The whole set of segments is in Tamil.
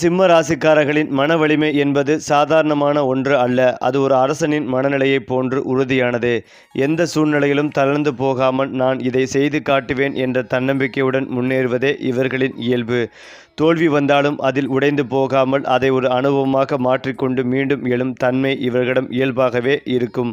சிம்ம ராசிக்காரர்களின் மன வலிமை என்பது சாதாரணமான ஒன்று அல்ல. அது ஒரு அரசனின் மனநிலையைப் போன்று உறுதியானது. எந்த சூழ்நிலையிலும் தளர்ந்து போகாமல் நான் இதை செய்து காட்டுவேன் என்ற தன்னம்பிக்கையுடன் முன்னேறுவதே இவர்களின் இயல்பு. தோல்வி வந்தாலும் அதில் உடைந்து போகாமல் அதை ஒரு அனுபவமாக மாற்றிக்கொண்டு மீண்டும் எழும் தன்மை இவர்களிடம் இயல்பாகவே இருக்கும்.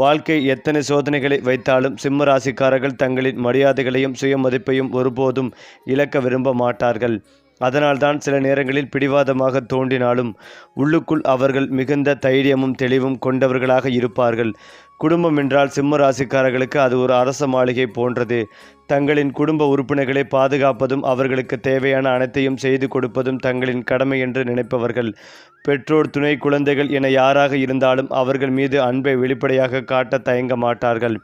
வாழ்க்கை எத்தனை சோதனைகளை வைத்தாலும் சிம்ம ராசிக்காரர்கள் தங்களின் மரியாதைகளையும் சுயமதிப்பையும் ஒருபோதும் இழக்க விரும்ப மாட்டார்கள். அதனால்தான் சில நேரங்களில் பிடிவாதமாக தோன்றினாலும் உள்ளுக்குள் அவர்கள் மிகுந்த தைரியமும் தெளிவும் கொண்டவர்களாக இருப்பார்கள். குடும்பம் என்றால் சிம்ம ராசிக்காரர்களுக்கு அது ஒரு அரச மாளிகை போன்றது. தங்களின் குடும்ப உறுப்பினர்களை பாதுகாப்பதும் அவர்களுக்கு தேவையான அனைத்தையும் செய்து கொடுப்பதும் தங்களின் கடமை என்று நினைப்பவர்கள். பெற்றோர் துணை குழந்தைகள் என யாராக இருந்தாலும் அவர்கள் மீது அன்பை வெளிப்படையாக காட்ட தயங்க மாட்டார்கள்.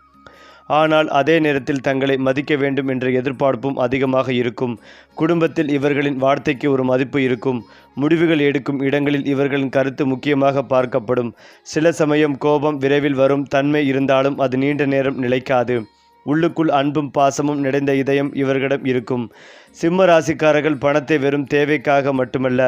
ஆனால் அதே நேரத்தில் தங்களை மதிக்க வேண்டும் என்ற எதிர்பார்ப்பும் அதிகமாக இருக்கும். குடும்பத்தில் இவர்களின் வார்த்தைக்கு ஒரு மதிப்பு இருக்கும். முடிவுகள் எடுக்கும் இடங்களில் இவர்களின் கருத்து முக்கியமாக பார்க்கப்படும். சில சமயம் கோபம் விரைவில் வரும். தன்மை இருந்தாலும் அது நீண்ட நேரம் நிலைக்காது. உள்ளுக்குள் அன்பும் பாசமும் நிறைந்த இதயம் இவர்களிடம் இருக்கும். சிம்ம ராசிக்காரர்கள் பணத்தை வெறும் தேவைக்காக மட்டுமல்ல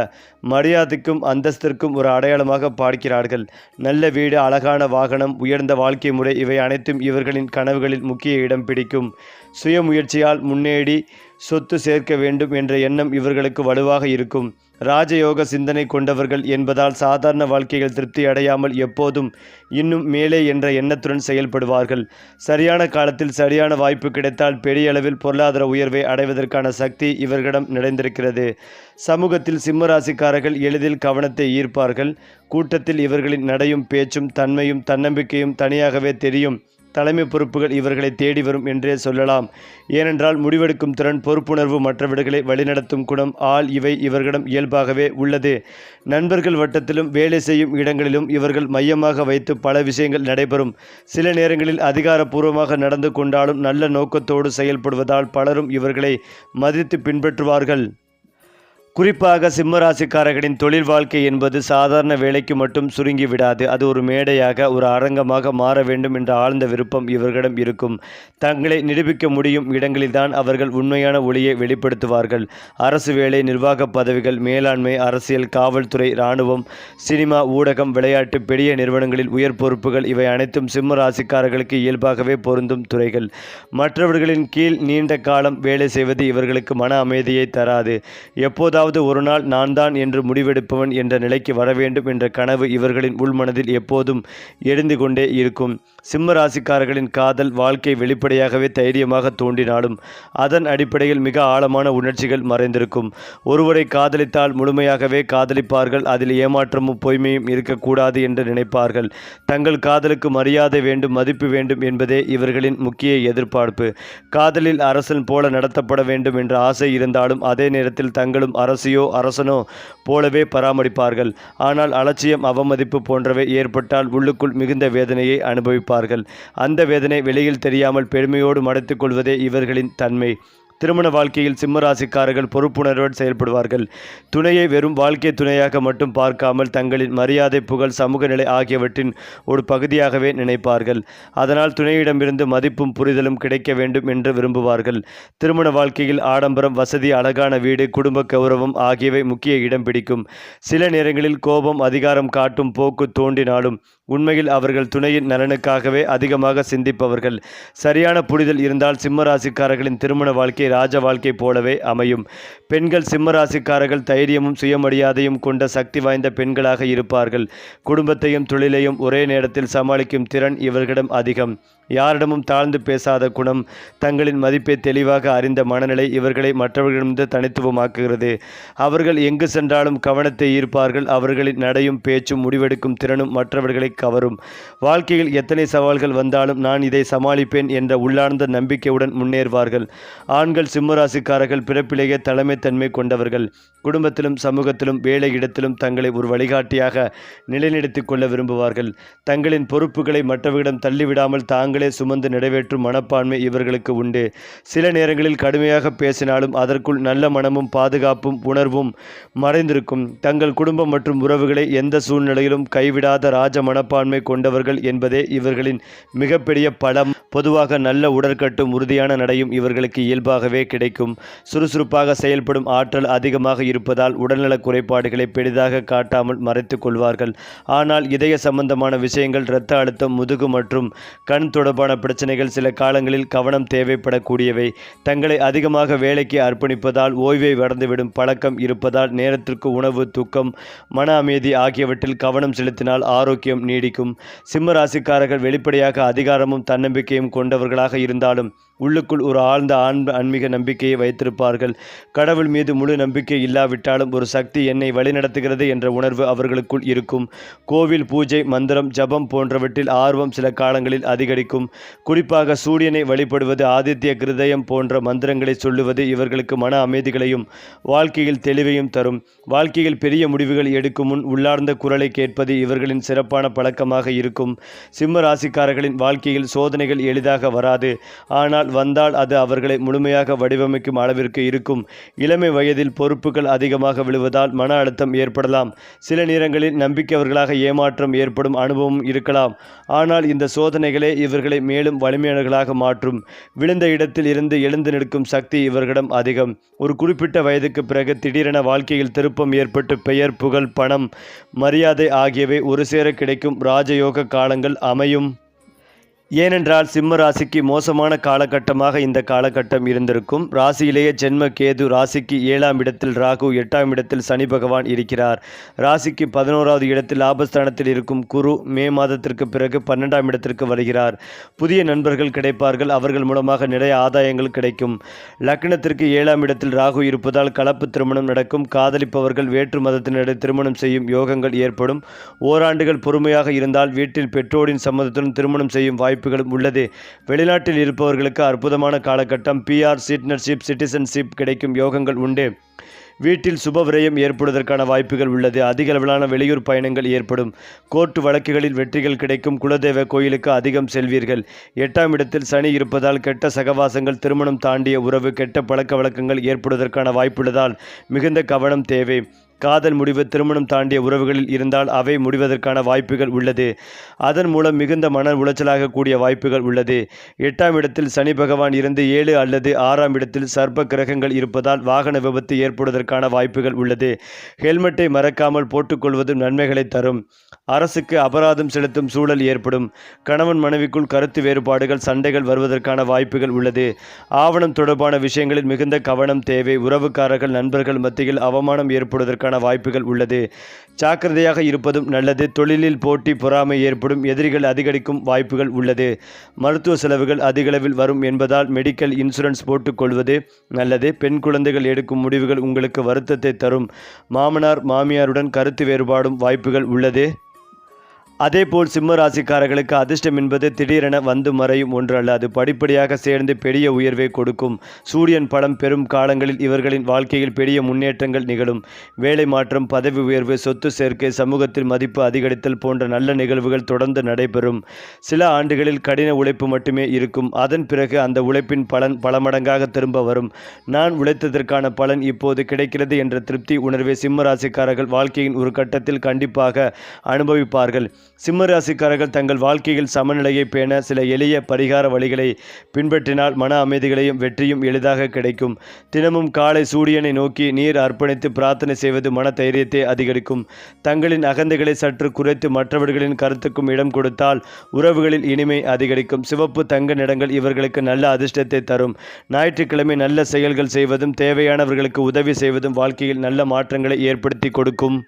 மரியாதைக்கும் அந்தஸ்திற்கும் ஒரு அடையாளமாக பார்க்கிறார்கள். நல்ல வீடு அழகான வாகனம் உயர்ந்த வாழ்க்கை முறை இவை அனைத்தும் இவர்களின் கனவுகளில் முக்கிய இடம் பிடிக்கும். சுயமுயற்சியால் முன்னேறி சொத்து சேர்க்க வேண்டும் என்ற எண்ணம் இவர்களுக்கு வலுவாக இருக்கும். ராஜயோக சிந்தனை கொண்டவர்கள் என்பதால் சாதாரண வாழ்க்கையில் திருப்தி அடையாமல் எப்போதும் இன்னும் மேலே என்ற எண்ணத்துடன் செயல்படுவார்கள். சரியான காலத்தில் சரியான வாய்ப்பு கிடைத்தால் பெரிய அளவில் பொருளாதார உயர்வை அடைவதற்கான சக்தி இவர்களிடம் நிறைந்திருக்கிறது. சமூகத்தில் சிம்மராசிக்காரர்கள் எளிதில் கவனத்தை ஈர்ப்பார்கள். கூட்டத்தில் இவர்களின் நடையும் பேச்சும் தன்மையும் தன்னம்பிக்கையும் தனியாகவே தெரியும். தலைமை பொறுப்புகள் இவர்களை தேடி வரும் என்றே சொல்லலாம். ஏனென்றால் முடிவெடுக்கும் திறன் பொறுப்புணர்வு மற்றவர்களை வழிநடத்தும் குணம் ஆள் இவை இவர்களிடம் இயல்பாகவே உள்ளது. நண்பர்கள் வட்டத்திலும் வேலை செய்யும் இடங்களிலும் இவர்கள் மையமாக வைத்து பல விஷயங்கள் நடைபெறும். சில நேரங்களில் அதிகாரப்பூர்வமாக நடந்து கொண்டாலும் நல்ல நோக்கத்தோடு செயல்படுவதால் பலரும் இவர்களை மதித்து பின்பற்றுவார்கள். குறிப்பாக சிம்மராசிக்காரர்களின் தொழில் வாழ்க்கை என்பது சாதாரண வேலைக்கு மட்டும் சுருங்கி விடாது. அது ஒரு மேடையாக ஒரு அரங்கமாக மாற வேண்டும் என்ற ஆழ்ந்த விருப்பம் இவர்களிடம் இருக்கும். தங்களை நிரூபிக்க முடியும் இடங்களில்தான் அவர்கள் உண்மையான ஒளியை வெளிப்படுத்துவார்கள். அரசு வேலை நிர்வாக பதவிகள் மேலாண்மை அரசியல் காவல்துறை இராணுவம் சினிமா ஊடகம் விளையாட்டு பெரிய நிறுவனங்களில் உயர் பொறுப்புகள் இவை அனைத்தும் சிம்ம ராசிக்காரர்களுக்கு இயல்பாகவே பொருந்தும் துறைகள். மற்றவர்களின் கீழ் நீண்ட காலம் வேலை செய்வது இவர்களுக்கு மன அமைதியை தராது. எப்போதாவது எப்போதாவது ஒரு நாள் நான் தான் என்று முடிவெடுப்பவன் என்ற நிலைக்கு வர வேண்டும் என்ற கனவு இவர்களின் உள்மனதில் எப்போதும் எழுந்து கொண்டே இருக்கும். சிம்ம ராசிக்காரர்களின் காதல் வாழ்க்கை வெளிப்படையாகவே தைரியமாக தோன்றினாலும் அதன் அடிப்படையில் மிக ஆழமான உணர்ச்சிகள் மறைந்திருக்கும். ஒருவரை காதலித்தால் முழுமையாகவே காதலிப்பார்கள். அதில் ஏமாற்றமும் பொய்மையும் இருக்கக்கூடாது என்று நினைப்பார்கள். தங்கள் காதலுக்கு மரியாதை வேண்டும் மதிப்பு வேண்டும் என்பதே இவர்களின் முக்கிய எதிர்பார்ப்பு. காதலில் அரசன் போல நடத்தப்பட வேண்டும் என்ற ஆசை இருந்தாலும் அதே நேரத்தில் தங்களும் அரசு அரசியோ அரசனோ போலவே பராமரிப்பார்கள். ஆனால் அலட்சியம் அவமதிப்பு போன்றவை ஏற்பட்டால் உள்ளுக்குள் மிகுந்த வேதனையை அனுபவிப்பார்கள். அந்த வேதனை வெளியில் தெரியாமல் பெருமையோடு மடைத்துக் கொள்வதே இவர்களின் தன்மை. திருமண வாழ்க்கையில் சிம்மராசிக்காரர்கள் பொறுப்புணர்வோடு செயல்படுவார்கள். துணையை வெறும் வாழ்க்கை துணையாக மட்டும் பார்க்காமல் தங்களின் மரியாதை புகழ் சமூக நிலை ஆகியவற்றின் ஒரு பகுதியாகவே நினைப்பார்கள். அதனால் துணையிடமிருந்து மதிப்பும் புரிதலும் கிடைக்க வேண்டும் என்று விரும்புவார்கள். திருமண வாழ்க்கையில் ஆடம்பரம் வசதி அழகான வீடு குடும்ப கௌரவம் ஆகியவை முக்கிய இடம் பிடிக்கும். சில நேரங்களில் கோபம் அதிகாரம் காட்டும் போக்கு தோன்றினாலும் உண்மையில் அவர்கள் துணையின் நலனுக்காகவே அதிகமாக சிந்திப்பவர்கள். சரியான புரிதல் இருந்தால் சிம்மராசிக்காரர்களின் திருமண வாழ்க்கை ராஜ வாழ்க்கை போலவே அமையும். பெண்கள் சிம்மராசிக்காரர்கள் தைரியமும் சுயமரியாதையும் கொண்ட சக்தி வாய்ந்த பெண்களாக இருப்பார்கள். குடும்பத்தையும் தொழிலையும் ஒரே நேரத்தில் சமாளிக்கும் திறன் இவர்களிடம் அதிகம். யாரிடமும் தாழ்ந்து பேசாத குணம் தங்களின் மதிப்பை தெளிவாக அறிந்த மனநிலை இவர்களை மற்றவர்களிடமிருந்து தனித்துவமாக்குகிறது. அவர்கள் எங்கு சென்றாலும் கவனத்தை ஈர்ப்பார்கள். அவர்களின் நடையும் பேச்சும் முடிவெடுக்கும் திறனும் மற்றவர்களை கவரும். வாழ்க்கையில் எத்தனை சவால்கள் வந்தாலும் நான் இதை சமாளிப்பேன் என்ற உள்ளார்ந்த நம்பிக்கையுடன் முன்னேறுவார்கள். ஆண்கள் சிம்மராசிக்காரர்கள் பிறப்பிலேயே தலைமைத்தன்மை கொண்டவர்கள். குடும்பத்திலும் சமூகத்திலும் வேலை இடத்திலும் தங்களை ஒரு வழிகாட்டியாக நிலைநிறுத்திக் கொள்ள விரும்புவார்கள். தங்களின் பொறுப்புகளை மற்றவர்களிடம் தள்ளிவிடாமல் தாங்களே சுமந்து நிறைவேற்றும் மனப்பான்மை இவர்களுக்கு உண்டு. சில நேரங்களில் கடுமையாக பேசினாலும் அதற்குள் நல்ல மனமும் பாதுகாப்பும் உணர்வும் மறைந்திருக்கும். தங்கள் குடும்பம் மற்றும் உறவுகளை எந்த சூழ்நிலையிலும் கைவிடாத ராஜ மனப்பான்மை மனப்பான்மை கொண்டவர்கள் என்பதே இவர்களின் மிகப்பெரிய பலம் பொதுவாக நல்ல உடற்கட்டும் உறுதியான நடையும் இவர்களுக்கு இயல்பாகவே கிடைக்கும். சுறுசுறுப்பாக செயல்படும் ஆற்றல் அதிகமாக இருப்பதால் உடல்நலக் குறைபாடுகளை பெரிதாக காட்டாமல் மறைத்துக் கொள்வார்கள். ஆனால் இதய சம்பந்தமான விஷயங்கள் இரத்த அழுத்தம் முதுகு மற்றும் கண் தொடர்பான பிரச்சனைகள் சில காலங்களில் கவனம் தேவைப்படக்கூடியவை. தங்களை அதிகமாக வேலைக்கு அர்ப்பணிப்பதால் ஓய்வை வளர்ந்துவிடும் பழக்கம் இருப்பதால் நேரத்திற்கு உணவு தூக்கம் மன அமைதி ஆகியவற்றில் கவனம் செலுத்தினால் ஆரோக்கியம் நீடிக்கும். சிம்ம ராசிக்காரர்கள் வெளிப்படையாக அதிகாரமும் தன்னம்பிக்கையும் கொண்டவர்களாக இருந்தாலும் உள்ளுக்குள் ஒரு ஆழ்ந்த ஆன்ம ஆன்மீக நம்பிக்கையை வைத்திருப்பார்கள். கடவுள் மீது முழு நம்பிக்கை இல்லாவிட்டாலும் ஒரு சக்தி என்னை வழிநடத்துகிறது என்ற உணர்வு அவர்களுக்குள் இருக்கும். கோவில் பூஜை மந்திரம் ஜபம் போன்றவற்றில் ஆர்வம் சில காலங்களில் அதிகரிக்கும். குறிப்பாக சூரியனை வழிபடுவது ஆதித்ய கிருதயம் போன்ற மந்திரங்களை சொல்லுவது இவர்களுக்கு மன அமைதிகளையும் வாழ்க்கையில் தெளிவையும் தரும். வாழ்க்கையில் பெரிய முடிவுகள் எடுக்கும் முன் உள்ளார்ந்த குரலை கேட்பது இவர்களின் சிறப்பான அடக்கமாக இருக்கும். சிம்ம ராசிக்காரர்களின் வாழ்க்கையில் சோதனைகள் எளிதாக வராது. ஆனால் வந்தால் அது அவர்களை முழுமையாக வடிவமைக்கும் அளவிற்கு இருக்கும். இளமை வயதில் பொறுப்புகள் அதிகமாக விழுவதால் மன அழுத்தம் ஏற்படலாம். சில நேரங்களில் நம்பிக்கையவர்களாக ஏமாற்றம் ஏற்படும் அனுபவம் இருக்கலாம். ஆனால் இந்த சோதனைகளே இவர்களை மேலும் வலிமையானவர்களாக மாற்றும். விழுந்த இடத்தில் இருந்து எழுந்து நிற்கும் சக்தி இவர்களிடம் அதிகம். ஒரு குறிப்பிட்ட வயதுக்கு பிறகு திடீரென வாழ்க்கையில் திருப்பம் ஏற்பட்டு பெயர் புகழ் பணம் மரியாதை ஆகியவை ஒரு சேர கிடைக்கும். ராஜயோக காலங்கள் அமையும். ஏனென்றால் சிம்ம ராசிக்கு மோசமான காலகட்டமாக இந்த காலகட்டம் இருந்திருக்கும். ராசியிலேயே ஜென்ம கேது ராசிக்கு ஏழாம் இடத்தில் ராகு எட்டாம் இடத்தில் சனி பகவான் இருக்கிறார். ராசிக்கு பதினோராவது இடத்தில் லாபஸ்தானத்தில் இருக்கும் குரு மே மாதத்திற்கு பிறகு பன்னெண்டாம் இடத்திற்கு வருகிறார். புதிய நண்பர்கள் கிடைப்பார்கள். அவர்கள் மூலமாக நிறைய ஆதாயங்கள் கிடைக்கும். லக்னத்திற்கு ஏழாம் இடத்தில் ராகு இருப்பதால் கலப்பு திருமணம் நடக்கும். காதலிப்பவர்கள் வேற்று மதத்தினரை திருமணம் செய்யும் யோகங்கள் ஏற்படும். ஓராண்டுகள் பொறுமையாக இருந்தால் வீட்டில் பெற்றோரின் சம்மதத்துடன் திருமணம் செய்யும் வாய்ப்பு வாய்ப்புகளும் உள்ளது. வெளிநாட்டில் இருப்பவர்களுக்கு அற்புதமான காலகட்டம். பிஆர் சிட்னர்ஷிப் சிட்டிசன்ஷிப் கிடைக்கும் யோகங்கள் உண்டு. வீட்டில் சுப விரயம் ஏற்படுவதற்கான வாய்ப்புகள் உள்ளது. அதிக அளவிலான வெளியூர் பயணங்கள் ஏற்படும். கோர்ட்டு வழக்குகளில் வெற்றிகள் கிடைக்கும். குலதெய்வ கோயிலுக்கு அதிகம் செல்வீர்கள். எட்டாம் இடத்தில் சனி இருப்பதால் கெட்ட சகவாசங்கள் திருமணம் தாண்டிய உறவு கெட்ட பழக்க வழக்கங்கள் ஏற்படுவதற்கான வாய்ப்புள்ளதால் மிகுந்த கவனம் தேவை. காதல் முடிவு திருமணம் தாண்டிய உறவுகளில் இருந்தால் அவை முடிவதற்கான வாய்ப்புகள் உள்ளது. அதன் மூலம் மிகுந்த மன உளைச்சலாக கூடிய வாய்ப்புகள் உள்ளது. எட்டாம் இடத்தில் சனி பகவான் இருந்து ஏழு அல்லது ஆறாம் இடத்தில் சர்ப்ப கிரகங்கள் இருப்பதால் வாகன விபத்து ஏற்படுவதற்கான வாய்ப்புகள் உள்ளது. ஹெல்மெட்டை மறக்காமல் போட்டுக்கொள்வது நன்மைகளை தரும். அரசுக்கு அபராதம் செலுத்தும் சூழல் ஏற்படும். கணவன் மனைவிக்குள் கருத்து வேறுபாடுகள் சண்டைகள் வருவதற்கான வாய்ப்புகள் உள்ளது. ஆவணம் தொடர்பான விஷயங்களில் மிகுந்த கவனம் தேவை. உறவுக்காரர்கள் நண்பர்கள் மத்தியில் அவமானம் ஏற்படுவதற்கான வாய்ப்புகள் உள்ளது. ஜாக்கிரதையாக இருப்பதும் நல்லது. தொழிலில் போட்டி பொறாமை ஏற்படும் எதிரிகள் அதிகரிக்கும் வாய்ப்புகள் உள்ளது. மருத்துவ செலவுகள் அதிகளவில் வரும் என்பதால் மெடிக்கல் இன்சூரன்ஸ் போட்டுக்கொள்வது நல்லது. பெண் குழந்தைகள் எடுக்கும் முடிவுகள் உங்களுக்கு வருத்தத்தை தரும். மாமனார் மாமியாருடன் கருத்து வேறுபாடும் வாய்ப்புகள் உள்ளது. அதேபோல் சிம்ம ராசிக்காரர்களுக்கு அதிர்ஷ்டம் என்பது திடீரென வந்து மறையும் ஒன்றல்ல. அது படிப்படியாக சேர்ந்து பெரிய உயர்வை கொடுக்கும். சூரியன் படம் பெறும் காலங்களில் இவர்களின் வாழ்க்கையில் பெரிய முன்னேற்றங்கள் நிகழும். வேலை மாற்றம் பதவி உயர்வு சொத்து சேர்க்கை சமூகத்தில் மதிப்பு அதிகரித்தல் போன்ற நல்ல நிகழ்வுகள் தொடர்ந்து நடைபெறும். சில ஆண்டுகளில் கடின உழைப்பு மட்டுமே இருக்கும். அதன் பிறகு அந்த உழைப்பின் பலன் பல மடங்காக திரும்ப வரும். நான் உழைத்ததற்கான பலன் இப்போது கிடைக்கிறது என்ற திருப்தி உணர்வை சிம்ம ராசிக்காரர்கள் வாழ்க்கையின் ஒரு கட்டத்தில் கண்டிப்பாக அனுபவிப்பார்கள். சிம்ம ராசிக்காரர்கள் தங்கள் வாழ்க்கையில் சமநிலையை பேண சில எளிய பரிகார வழிகளை பின்பற்றினால் மன அமைதிகளையும் வெற்றியும் எளிதாக கிடைக்கும். தினமும் காலை சூரியனை நோக்கி நீர் அர்ப்பணித்து பிரார்த்தனை செய்வது மன தைரியத்தை அதிகரிக்கும். தங்களின் அகந்தைகளை சற்று குறைத்து மற்றவர்களின் கருத்துக்கும் இடம் கொடுத்தால் உறவுகளில் இனிமை அதிகரிக்கும். சிவப்பு தங்க நிறங்கள் இவர்களுக்கு நல்ல அதிர்ஷ்டத்தை தரும். ஞாயிற்றுக்கிழமை நல்ல செயல்கள் செய்வதும் தேவையானவர்களுக்கு உதவி செய்வதும் வாழ்க்கையில் நல்ல மாற்றங்களை ஏற்படுத்தி கொடுக்கும்.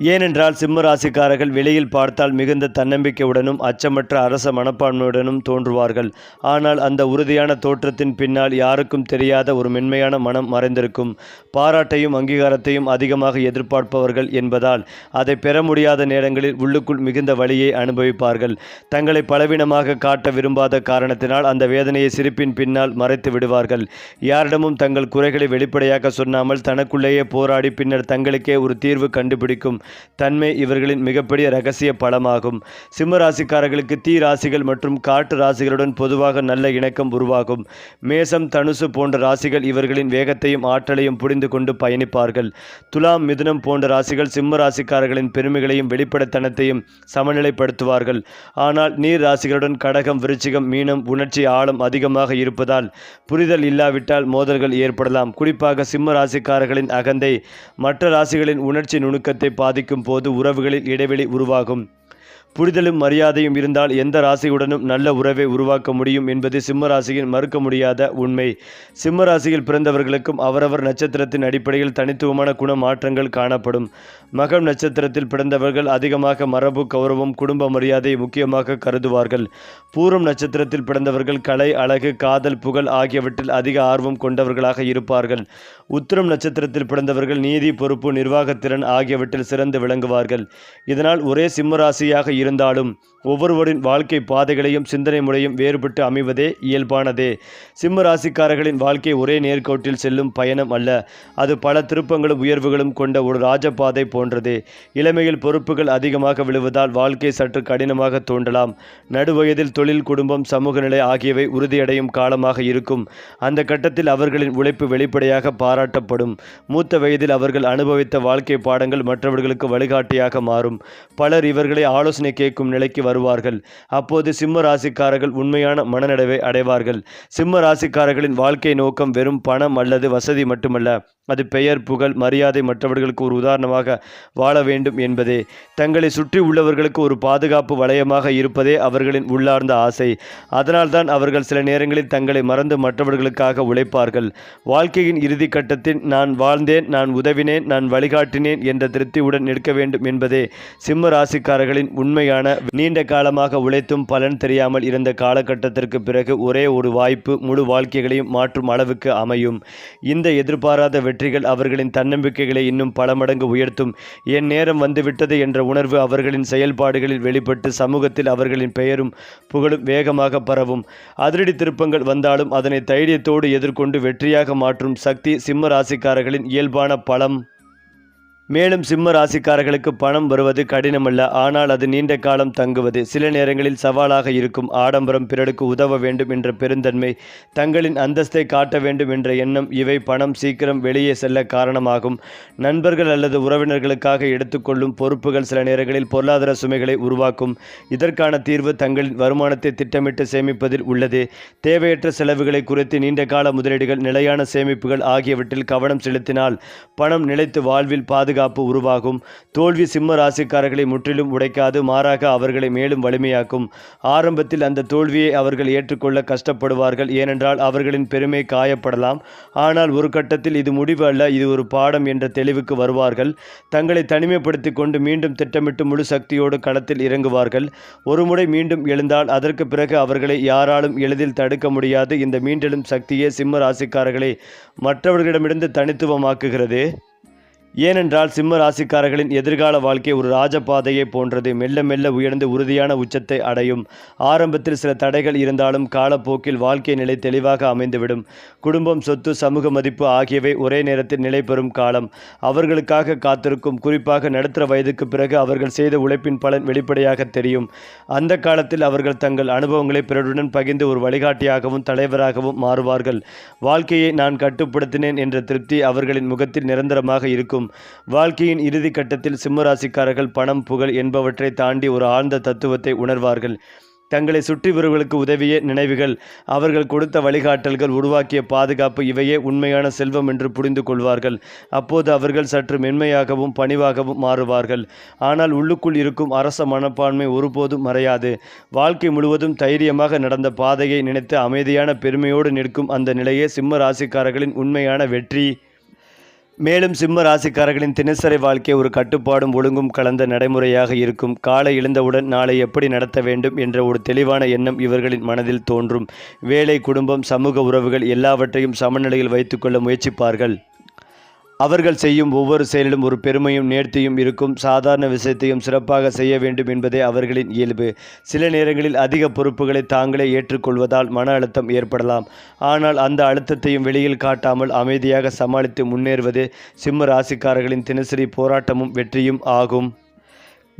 ஏனென்றால் சிம்ம ராசிக்காரர்கள் வெளியில் பார்த்தால் மிகுந்த தன்னம்பிக்கையுடனும் அச்சமற்ற அரச மனப்பான்மையுடனும் தோன்றுவார்கள். ஆனால் அந்த உறுதியான தோற்றத்தின் பின்னால் யாருக்கும் தெரியாத ஒரு மென்மையான மனம் மறைந்திருக்கும். பாராட்டையும் அங்கீகாரத்தையும் அதிகமாக எதிர்பார்ப்பவர்கள் என்பதால் அதை பெற முடியாத நேரங்களில் உள்ளுக்குள் மிகுந்த வழியை அனுபவிப்பார்கள். தங்களை பலவீனமாக காட்ட விரும்பாத காரணத்தினால் அந்த வேதனையை சிரிப்பின் பின்னால் மறைத்து விடுவார்கள். யாரிடமும் தங்கள் குறைகளை வெளிப்படையாக சொன்னாமல் தனக்குள்ளேயே போராடி பின்னர் தங்களுக்கே ஒரு தீர்வு கண்டுபிடிக்கும். தன்மை இவர்களின் மிகப்பெரிய ரகசிய பலமாகும். சிம்ம ராசிக்காரர்களுக்கு தீ ராசிகள் மற்றும் காட்டு ராசிகளுடன் பொதுவாக நல்ல இணக்கம் உருவாகும். மேசம் தனுசு போன்ற ராசிகள் இவர்களின் வேகத்தையும் ஆற்றலையும் புரிந்து கொண்டு பயணிப்பார்கள். துலாம் மிதுனம் போன்ற ராசிகள் சிம்ம ராசிக்காரர்களின் பெருமைகளையும் வெளிப்படைத்தனத்தையும் சமநிலைப்படுத்துவார்கள். ஆனால் நீர் ராசிகளுடன் கடகம் விருச்சிகம் மீனம் உணர்ச்சி ஆழம் அதிகமாக இருப்பதால் புரிதல் இல்லாவிட்டால் மோதல்கள் ஏற்படலாம். குறிப்பாக சிம்ம ராசிக்காரர்களின் அகந்தை மற்ற ராசிகளின் உணர்ச்சி நுணுக்கத்தை பாது பாதிக்கும் போது உறவுகளில் இடைவெளி உருவாகும். புரிதலும் மரியாதையும் இருந்தால் எந்த ராசியுடனும் நல்ல உறவை உருவாக்க முடியும் என்பது சிம்ம ராசியின் மறுக்க முடியாத உண்மை. சிம்ம ராசியில் பிறந்தவர்களுக்கும் அவரவர் நட்சத்திரத்தின் அடிப்படையில் தனித்துவமான குண மாற்றங்கள் காணப்படும். மகம் நட்சத்திரத்தில் பிறந்தவர்கள் அதிகமாக மரபு கௌரவம் குடும்ப மரியாதையை முக்கியமாக கருதுவார்கள். பூரம் நட்சத்திரத்தில் பிறந்தவர்கள் கலை அழகு காதல் புகழ் ஆகியவற்றில் அதிக ஆர்வம் கொண்டவர்களாக இருப்பார்கள். உத்திரம் நட்சத்திரத்தில் பிறந்தவர்கள் நீதி பொறுப்பு நிர்வாகத்திறன் ஆகியவற்றில் சிறந்து விளங்குவார்கள். இதனால் ஒரே சிம்ம ராசியாக இருந்தாலும் ஒவ்வொருவரின் வாழ்க்கை பாதைகளையும் சிந்தனை முறையும் வேறுபட்டு அமைவதே இயல்பானதே. சிம்ம ராசிக்காரர்களின் வாழ்க்கை ஒரே நேர்கோட்டில் செல்லும் பயணம் அல்ல. அது பல திருப்பங்களும் உயர்வுகளும் கொண்ட ஒரு ராஜபாதை போன்றது. இளமையில் பொறுப்புகள் அதிகமாக விழுவதால் வாழ்க்கை சற்று கடினமாக தோன்றலாம். நடுவயதில் தொழில் குடும்பம் சமூக நிலை ஆகியவை உறுதியடையும் காலமாக இருக்கும். அந்த கட்டத்தில் அவர்களின் உழைப்பு வெளிப்படையாக பாராட்டப்படும். மூத்த வயதில் அவர்கள் அனுபவித்த வாழ்க்கை பாடங்கள் மற்றவர்களுக்கு வழிகாட்டியாக மாறும். பலர் இவர்களை ஆலோசனை கேட்கும் நிலைக்கு வருவார்கள். அப்போது சிம்ம ராசிக்காரர்கள் உண்மையான மனநடவை அடைவார்கள். சிம்ம ராசிக்காரர்களின் வாழ்க்கை நோக்கம் வெறும் பணம் அல்லது வசதி மட்டுமல்ல. அது பெயர் புகழ் மரியாதை மற்றவர்களுக்கு ஒரு உதாரணமாக வாழ வேண்டும் என்பதே. தங்களை சுற்றி உள்ளவர்களுக்கு ஒரு பாதுகாப்பு வளையமாக இருப்பதே அவர்களின் உள்ளார்ந்த ஆசை. அதனால்தான் அவர்கள் சில நேரங்களில் தங்களை மறந்து மற்றவர்களுக்காக உழைப்பார்கள். வாழ்க்கையின் இறுதி கட்டத்தில் நான் வாழ்ந்தேன் நான் உதவினேன் நான் வழிகாட்டினேன் என்ற திருப்தியுடன் நிற்க வேண்டும் என்பதே சிம்ம ராசிக்காரர்களின் உண்மையான நீண்ட காலமாக உழைத்தும் பலன் தெரியாமல் இருந்த காலகட்டத்திற்கு பிறகு ஒரே ஒரு வாய்ப்பு முழு வாழ்க்கைகளையும் மாற்றும் அளவுக்கு அமையும். இந்த எதிர்பாராத வெற்றிகள் அவர்களின் தன்னம்பிக்கைகளை இன்னும் பல மடங்கு உயர்த்தும். என் நேரம் வந்துவிட்டது என்ற உணர்வு அவர்களின் செயல்பாடுகளில் வெளிப்பட்டு சமூகத்தில் அவர்களின் பெயரும் புகழும் வேகமாக பரவும். அதிரடி திருப்பங்கள் வந்தாலும் அதனை தைரியத்தோடு எதிர்கொண்டு வெற்றியாக மாற்றும் சக்தி சிம்ம ராசிக்காரர்களின் இயல்பான பலம். மேலும் சிம்ம ராசிக்காரர்களுக்கு பணம் வருவது கடினமல்ல. ஆனால் அது நீண்ட காலம் தங்குவது. சில நேரங்களில் சவாலாக இருக்கும். ஆடம்பரம் பிறருக்கு உதவ வேண்டும் என்ற பெருந்தன்மை தங்களின் அந்தஸ்தை காட்ட வேண்டும் என்ற எண்ணம் இவை பணம் சீக்கிரம் வெளியே செல்ல காரணமாகும். நண்பர்கள் அல்லது உறவினர்களுக்காக எடுத்துக்கொள்ளும் பொறுப்புகள் சில நேரங்களில் பொருளாதார சுமைகளை உருவாக்கும். இதற்கான தீர்வு தங்களின் வருமானத்தை திட்டமிட்டு சேமிப்பதில் உள்ளது. தேவையற்ற செலவுகளை குறித்து நீண்ட கால முதலீடுகள் நிலையான சேமிப்புகள் ஆகியவற்றில் கவனம் செலுத்தினால் பணம் நிலைத்து வாழ்வில் பாதுகாப்பு உருவாகும். தோல்வி சிம்ம ராசிக்காரர்களை முற்றிலும் உடைக்காது மாறாக அவர்களை மேலும் வலிமையாக்கும். ஆரம்பத்தில் அந்த தோல்வியை அவர்கள் ஏற்றுக்கொள்ள கஷ்டப்படுவார்கள். ஏனென்றால் அவர்களின் பெருமை காயப்படலாம். ஆனால் ஒரு கட்டத்தில் இது முடிவு அல்ல இது ஒரு பாடம் என்ற தெளிவுக்கு வருவார்கள். தங்களை தனிமைப்படுத்தி கொண்டு மீண்டும் திட்டமிட்டு முழு சக்தியோடு களத்தில் இறங்குவார்கள். ஒருமுறை மீண்டும் எழுந்தால் அதற்கு பிறகு அவர்களை யாராலும் எளிதில் தடுக்க முடியாது. இந்த மீண்டெழும் சக்தியே சிம்ம ராசிக்காரர்களை மற்றவர்களிடமிருந்து தனித்துவமாக்குகிறது. ஏனென்றால் சிம்ம ராசிக்காரர்களின் எதிர்கால வாழ்க்கை ஒரு ராஜபாதையை போன்றது. மெல்ல மெல்ல உயர்ந்து உறுதியான உச்சத்தை அடையும். ஆரம்பத்தில் சில தடைகள் இருந்தாலும் காலப்போக்கில் வாழ்க்கை நிலை தெளிவாக அமைந்துவிடும். குடும்பம் சொத்து சமூக மதிப்பு ஆகியவை ஒரே நேரத்தில் நிலை பெறும் காலம். அவர்களுக்காக காத்திருக்கும் குறிப்பாக நடுத்தர வயதுக்கு பிறகு அவர்கள் செய்த உழைப்பின் பலன் வெளிப்படையாக தெரியும். அந்த காலத்தில் அவர்கள் தங்கள் அனுபவங்களை பிறருடன் பகிர்ந்து ஒரு வழிகாட்டியாகவும் தலைவராகவும் மாறுவார்கள். வாழ்க்கையை நான் கட்டுப்படுத்தினேன் என்ற திருப்தி அவர்களின் முகத்தில் நிரந்தரமாக இருக்கும். வாழ்க்கையின் இறுதி கட்டத்தில் சிம்மராசிக்காரர்கள் பணம் புகழ் என்பவற்றை தாண்டி ஒரு ஆழ்ந்த தத்துவத்தை உணர்வார்கள். தங்களை சுற்றிவர்களுக்கு உதவிய நினைவுகள் அவர்கள் கொடுத்த வழிகாட்டல்கள் உருவாக்கிய பாதுகாப்பு இவையே உண்மையான செல்வம் என்று புரிந்து கொள்வார்கள். அப்போது அவர்கள் சற்று மென்மையாகவும் பணிவாகவும் மாறுவார்கள். ஆனால் உள்ளுக்குள் இருக்கும் அரச மனப்பான்மை ஒருபோதும் மறையாது. வாழ்க்கை முழுவதும் தைரியமாக நடந்த பாதையை நினைத்து அமைதியான பெருமையோடு நிற்கும் அந்த நிலையே சிம்ம ராசிக்காரர்களின் உண்மையான வெற்றி. மேலும் சிம்ம ராசிக்காரர்களின் தினசரி வாழ்க்கை ஒரு கட்டுப்பாடும் ஒழுங்கும் கலந்த நடைமுறையாக இருக்கும். காலை எழுந்தவுடன் நாளை எப்படி நடத்த வேண்டும் என்ற ஒரு தெளிவான எண்ணம் இவர்களின் மனதில் தோன்றும். வேலை குடும்பம் சமூக உறவுகள் எல்லாவற்றையும் சமநிலையில் வைத்துக்கொள்ள முயற்சிப்பார்கள். அவர்கள் செய்யும் ஒவ்வொரு செயலிலும் ஒரு பெருமையும் நேர்த்தியும் இருக்கும். சாதாரண விஷயத்தையும் சிறப்பாக செய்ய வேண்டும் என்பதே அவர்களின் இயல்பு. சில நேரங்களில் அதிக பொறுப்புகளை தாங்களே ஏற்றுக்கொள்வதால் மன அழுத்தம் ஏற்படலாம். ஆனால் அந்த அழுத்தத்தையும் வெளியில் காட்டாமல் அமைதியாக சமாளித்து முன்னேறுவது சிம்ம ராசிக்காரர்களின் தினசரி போராட்டமும் வெற்றியும் ஆகும்.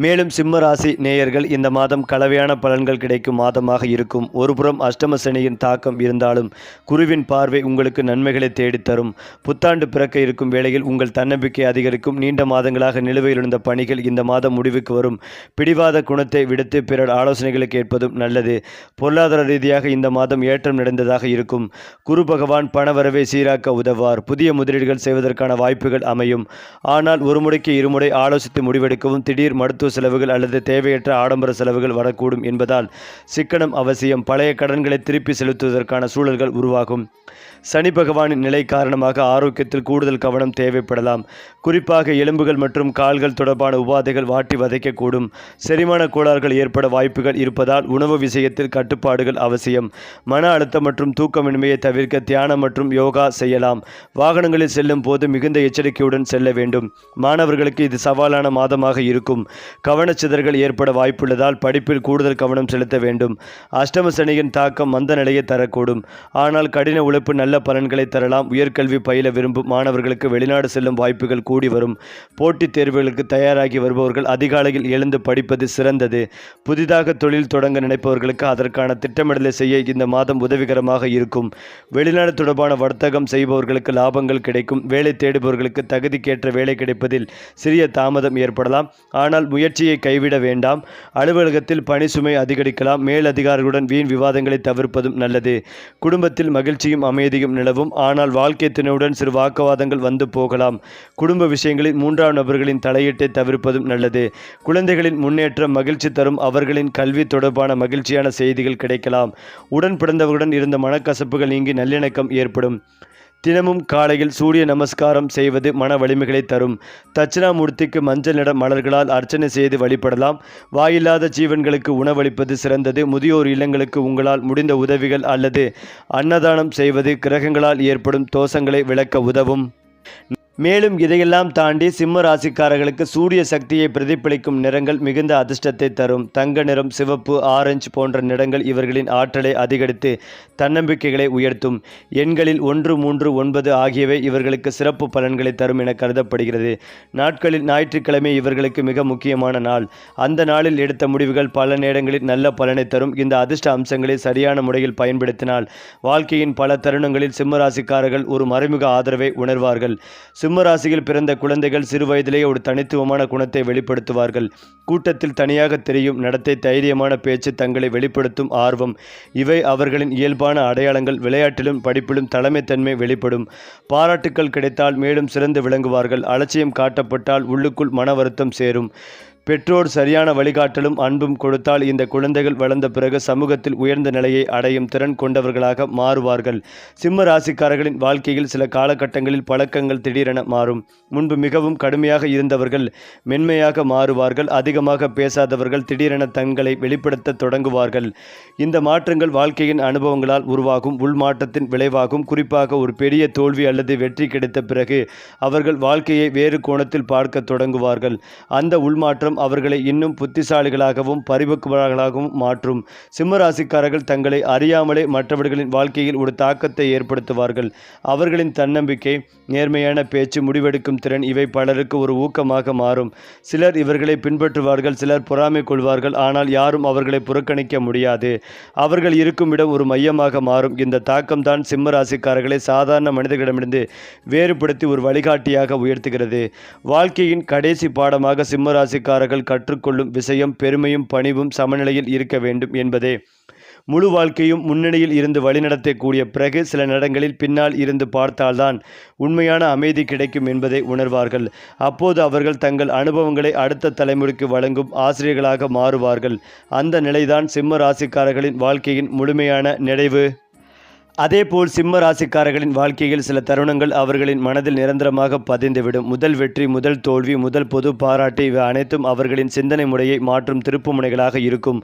மேலும் சிம்மராசி நேயர்கள் இந்த மாதம் கலவையான பலன்கள் கிடைக்கும் மாதமாக இருக்கும். ஒருபுறம் அஷ்டம சனியின் தாக்கம் இருந்தாலும் குருவின் பார்வை உங்களுக்கு நன்மைகளை தேடித்தரும். புத்தாண்டு பிறக்க இருக்கும் வேளையில் உங்கள் தன்னம்பிக்கை அதிகரிக்கும். நீண்ட மாதங்களாக நிலுவையில் இருந்த பணிகள் இந்த மாதம் முடிவுக்கு வரும். பிடிவாத குணத்தை விடுத்து பிறர் ஆலோசனைகளை கேட்பதும் நல்லது. பொருளாதார ரீதியாக இந்த மாதம் ஏற்றம் நடந்ததாக இருக்கும். குரு பகவான் பணவரவை சீராக்க உதவார் புதிய முதலீடுகள் செய்வதற்கான வாய்ப்புகள் அமையும். ஆனால் ஒரு முறைக்கு இருமுறை ஆலோசித்து முடிவெடுக்கவும் திடீர் மருத்துவ செலவுகள் அல்லது தேவையற்ற ஆடம்பர செலவுகள் வரக்கூடும் என்பதால் சிக்கனம் அவசியம். பழைய கடன்களை திருப்பி செலுத்துவதற்கான சூழல்கள் உருவாகும். சனி பகவானின் நிலை காரணமாக ஆரோக்கியத்தில் கூடுதல் கவனம் தேவைப்படலாம். குறிப்பாக எலும்புகள் மற்றும் கால்கள் தொடர்பான உபாதைகள் வாட்டி வதைக்கக்கூடும். செரிமான கோளாறுகள் ஏற்பட வாய்ப்புகள் இருப்பதால் உணவு விஷயத்தில் கட்டுப்பாடுகள் அவசியம். மன அழுத்தம் மற்றும் தூக்கமின்மையை தவிர்க்க தியானம் மற்றும் யோகா செய்யலாம். வாகனங்களில் செல்லும் போது மிகுந்த எச்சரிக்கையுடன் செல்ல வேண்டும். மாணவர்களுக்கு இது சவாலான மாதமாக இருக்கும். கவனச்சிதறல் ஏற்பட வாய்ப்புள்ளதால் படிப்பில் கூடுதல் கவனம் செலுத்த வேண்டும். அஷ்டம சனியின் தாக்கம் மந்த நிலையை தரக்கூடும். ஆனால் கடின உழைப்பு நல்ல பலன்களை தரலாம். உயர்கல்வி பயில விரும்பும் மாணவர்களுக்கு வெளிநாடு செல்லும் வாய்ப்புகள் கூடி வரும். போட்டித் தேர்வுகளுக்கு தயாராகி வருபவர்கள் அதிகாலையில் எழுந்து படிப்பது சிறந்தது. புதிதாக தொழில் தொடங்க நினைப்பவர்களுக்கு அதற்கான திட்டமிடலை செய்ய இந்த மாதம் உதவிகரமாக இருக்கும். வெளிநாடு தொடர்பான வர்த்தகம் செய்பவர்களுக்கு லாபங்கள் கிடைக்கும். வேலை தேடுபவர்களுக்கு தகுதிக்கேற்ற வேலை கிடைப்பதில் சிறிய தாமதம் ஏற்படலாம். ஆனால் முயற்சியை கைவிட வேண்டாம். அலுவலகத்தில் பணி சுமை அதிகரிக்கலாம். மேலதிகாரிகளுடன் வீண் விவாதங்களை தவிர்ப்பதும் நல்லது. குடும்பத்தில் மகிழ்ச்சியும் அமைதியும் நிலவும். ஆனால் வாழ்க்கை துணையுடன் சிறு வாக்குவாதங்கள் வந்து போகலாம். குடும்ப விஷயங்களில் மூன்றாம் நபர்களின் தலையீட்டை தவிர்ப்பதும் நல்லது. குழந்தைகளின் முன்னேற்றம் மகிழ்ச்சி தரும். அவர்களின் கல்வி தொடர்பான மகிழ்ச்சியான செய்திகள் கிடைக்கலாம். உடன் பிறந்தவர்களுடன் இருந்த மனக்கசப்புகள் நீங்கி நல்லிணக்கம் ஏற்படும். தினமும் காலையில் சூரிய நமஸ்காரம் செய்வது மன வலிமைகளை தரும். தட்சிணாமூர்த்திக்கு மஞ்சள் நிற மலர்களால் அர்ச்சனை செய்து வழிபடலாம். வாயில்லாத ஜீவன்களுக்கு உணவளிப்பது சிறந்தது. முதியோர் இல்லங்களுக்கு உங்களால் முடிந்த உதவிகள் அல்லது அன்னதானம் செய்வது கிரகங்களால் ஏற்படும் தோஷங்களை விளக்க உதவும். மேலும் இதையெல்லாம் தாண்டி சிம்ம ராசிக்காரர்களுக்கு சூரிய சக்தியை பிரதிபலிக்கும் நிறங்கள் மிகுந்த அதிர்ஷ்டத்தை தரும். தங்க நிறம் சிவப்பு ஆரஞ்சு போன்ற நிறங்கள் இவர்களின் ஆற்றலை அதிகரித்து தன்னம்பிக்கைகளை உயர்த்தும். எண்களில் ஒன்று மூன்று ஒன்பது ஆகியவை இவர்களுக்கு சிறப்பு பலன்களை தரும் என கருதப்படுகிறது. நாட்களில் ஞாயிற்றுக்கிழமை இவர்களுக்கு மிக முக்கியமான நாள். அந்த நாளில் எடுத்த முடிவுகள் பல நேரங்களில் நல்ல பலனை தரும். இந்த அதிர்ஷ்ட அம்சங்களை சரியான முறையில் பயன்படுத்தினால் வாழ்க்கையின் பல தருணங்களில் சிம்ம ராசிக்காரர்கள் ஒரு மறைமுக ஆதரவை உணர்வார்கள். சிம்ம ராசியில் பிறந்த குழந்தைகள் சிறு வயதிலேயே ஒரு தனித்துவமான குணத்தை வெளிப்படுத்துவார்கள். கூட்டத்தில் தனியாக தெரியும் நடத்தை தைரியமான பேச்சு தங்களை வெளிப்படுத்தும் ஆர்வம். இவை அவர்களின் இயல்பான அடையாளங்கள் விளையாட்டிலும் படிப்பிலும் தலைமைத்தன்மை வெளிப்படும். பாராட்டுக்கள் கிடைத்தால் மேலும் சிறந்து விளங்குவார்கள். அலட்சியம் காட்டப்பட்டால் உள்ளுக்குள் மன வருத்தம் சேரும். பெற்றோர் சரியான வழிகாட்டலும் அன்பும் கொடுத்தால் இந்த குழந்தைகள் வளர்ந்த பிறகு சமூகத்தில் உயர்ந்த நிலையை அடையும் திறன் கொண்டவர்களாக மாறுவார்கள். சிம்ம ராசிக்காரர்களின் வாழ்க்கையில் சில காலகட்டங்களில் பழக்கங்கள் திடீரென மாறும். முன்பு மிகவும் கடுமையாக இருந்தவர்கள் மென்மையாக மாறுவார்கள். அதிகமாக பேசாதவர்கள் திடீரென தங்களை வெளிப்படுத்த தொடங்குவார்கள். இந்த மாற்றங்கள் வாழ்க்கையின் அனுபவங்களால் உருவாகும். உள்மாற்றத்தின் விளைவாகும். குறிப்பாக ஒரு பெரிய தோல்வி அல்லது வெற்றி கிடைத்த பிறகு அவர்கள் வாழ்க்கையை வேறு கோணத்தில் பார்க்க தொடங்குவார்கள். அந்த உள்மாற்றம் அவர்களை இன்னும் புத்திசாலிகளாகவும் பரிபக்குவர்களாகவும் மாற்றும். சிம்மராசிக்காரர்கள் தங்களை அறியாமலே மற்றவர்களின் வாழ்க்கையில் ஒரு தாக்கத்தை ஏற்படுத்துவார்கள். அவர்களின் தன்னம்பிக்கை நேர்மையான பேச்சு முடிவெடுக்கும் திறன் இவை பலருக்கு ஒரு ஊக்கமாக மாறும். சிலர் இவர்களை பின்பற்றுவார்கள் சிலர் பொறாமை கொள்வார்கள் ஆனால் யாரும் அவர்களை புறக்கணிக்க முடியாது. அவர்கள் இருக்கும் இடம் ஒரு மையமாக மாறும். இந்த தாக்கம்தான் சிம்மராசிக்காரர்களை சாதாரண மனிதர்களிடமிருந்து வேறுபடுத்தி ஒரு வழிகாட்டியாக உயர்த்துகிறது. வாழ்க்கையின் கடைசி பாடமாக சிம்ம அவர்கள் கற்றுக்கொள்ளும் விஷயம் பெருமையும் பணிவும் சமநிலையில் இருக்க வேண்டும் என்பதே. முழு வாழ்க்கையும் முன்னணியில் இருந்து வழிநடத்தக்கூடிய பிறகு சில நேரங்களில் பின்னால் இருந்து பார்த்தால்தான் உண்மையான அமைதி கிடைக்கும் என்பதை உணர்வார்கள். அப்போது அவர்கள் தங்கள் அனுபவங்களை அடுத்த தலைமுறைக்கு வழங்கும் ஆசிரியர்களாக மாறுவார்கள். அந்த நிலைதான் சிம்ம ராசிக்காரர்களின் வாழ்க்கையின் முழுமையான நிறைவு. அதேபோல் சிம்ம ராசிக்காரர்களின் வாழ்க்கையில் சில தருணங்கள் அவர்களின் மனதில் நிரந்தரமாக பதிந்துவிடும். முதல் வெற்றி முதல் தோல்வி முதல் பொது பாராட்டு இவை அனைத்தும் அவர்களின் சிந்தனை முறையை மாற்றும் திருப்புமுனைகளாக இருக்கும்.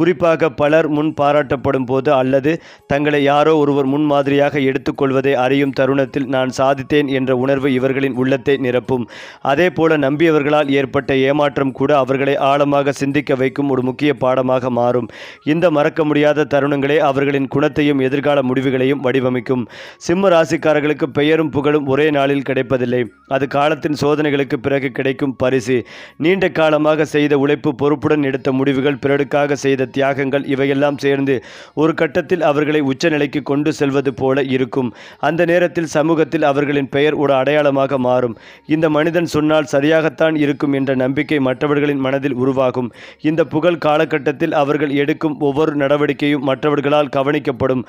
குறிப்பாக பலர் முன் பாராட்டப்படும் போது அல்லது தங்களை யாரோ ஒருவர் முன்மாதிரியாக எடுத்துக்கொள்வதை அறியும் தருணத்தில் நான் சாதித்தேன் என்ற உணர்வு இவர்களின் உள்ளத்தை நிரப்பும். அதேபோல நம்பியவர்களால் ஏற்பட்ட ஏமாற்றம் கூட அவர்களை ஆழமாக சிந்திக்க வைக்கும் ஒரு முக்கிய பாடமாக மாறும். இந்த மறக்க முடியாத தருணங்களே அவர்களின் குணத்தையும் எதிர்கால முடிவுகள் முடிவுகளையும் வடிவமைக்கும். சிம்ம ராசிக்காரர்களுக்கு பெயரும் புகழும் ஒரே நாளில் கிடைப்பதில்லை. அது காலத்தின் சோதனைகளுக்கு பிறகு கிடைக்கும் பரிசு. நீண்ட காலமாக செய்த உழைப்பு பொறுப்புடன் எடுத்த முடிவுகள் பிறருக்காக செய்த தியாகங்கள் இவையெல்லாம் சேர்ந்து ஒரு கட்டத்தில் அவர்களை உச்சநிலைக்கு கொண்டு செல்வது போல இருக்கும். அந்த நேரத்தில் சமூகத்தில் அவர்களின் பெயர் ஒரு அடையாளமாக மாறும். இந்த மனிதன் சொன்னால் சரியாகத்தான் இருக்கும் என்ற நம்பிக்கை மற்றவர்களின் மனதில் உருவாகும். இந்த புகழ் காலகட்டத்தில் அவர்கள் எடுக்கும் ஒவ்வொரு நடவடிக்கையும் மற்றவர்களால் கவனிக்கப்படும்.